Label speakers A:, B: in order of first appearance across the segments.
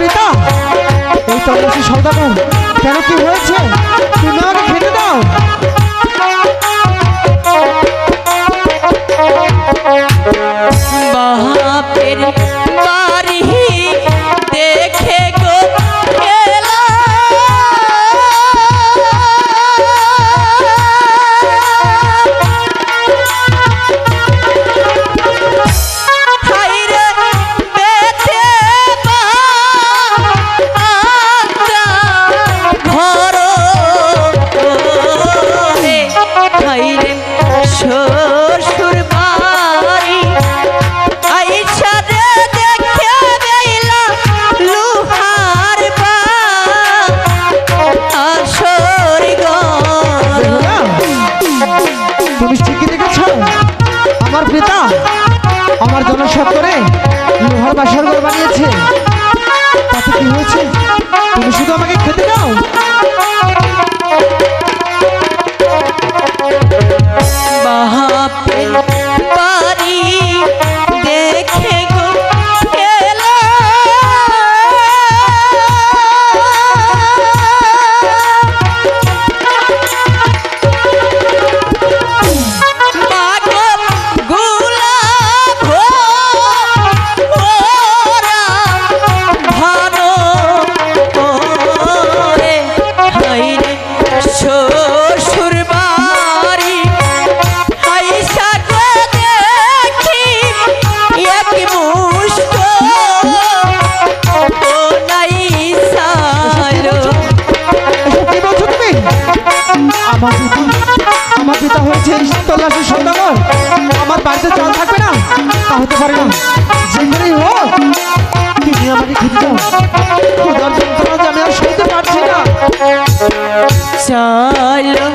A: পিতা এই তন্মসী সদাগর কেন কি হয়েছে? তোমার আমার পিতা আমার জনসৎ করে লোহার বাসার ঘর বানিয়েছে। তাতে কি হয়েছে? তুমি শুধু আমাকে খেতে দাও? আমার পিতা হয়েছেন তল্লাশি সন্দামর আমার বাড়িতে চাল থাকবে না, তা হতে পারে না। যেখানেই হোক তুমি আমাকে খেতে আমি আর সইতে পারছি না।
B: চলো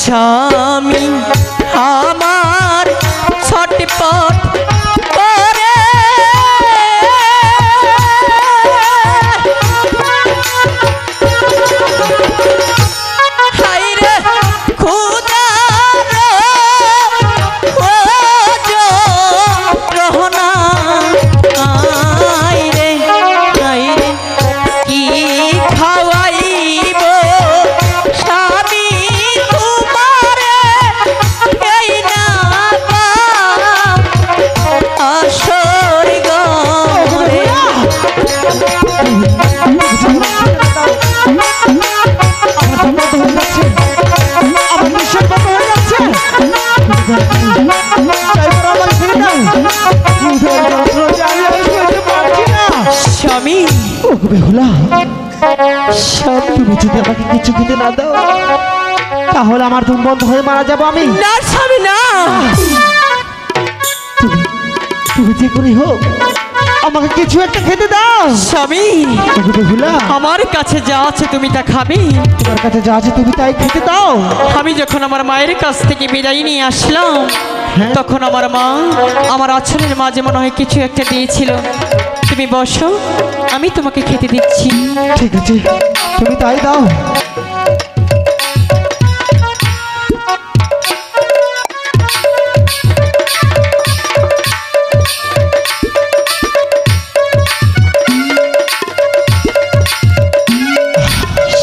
B: স্বামী আমার
A: বেহুলা
B: সব
A: তুমি যদি আমাকে কিছু খেতে না দাও তাহলে আমার তুমি বন্ধ হয়ে মারা যাব আমি।
B: না স্বামী না।
A: তুমি তুমি যে করি হোক আমাকে কিছু একটা খেতে দাও।
B: স্বামী
A: বেহুলা
B: আমার কাছে যা আছে তুমি তা খাবি।
A: তোমার কাছে যা আছে তুমি তাই খেতে দাও।
B: আমি যখন আমার মায়ের কাছ থেকে বিদায় নিয়ে আসলাম
A: হ্যাঁ?
B: তখন আমার মা আমার আছরের মাঝে মনে হয় কিছু একটা দিয়েছিল তুমি বসো আমি তোমাকে খেতে দিচ্ছি।
A: ঠিক আছে তুমি তাই দাও।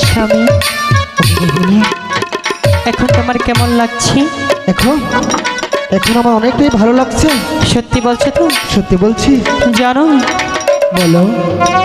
B: স্বামী এখন তোমার কেমন লাগছে?
A: এখন? এখন আমার অনেকটাই ভালো লাগছে।
B: সত্যি বলছো তো?
A: সত্যি বলছি।
B: জানো
A: বলো।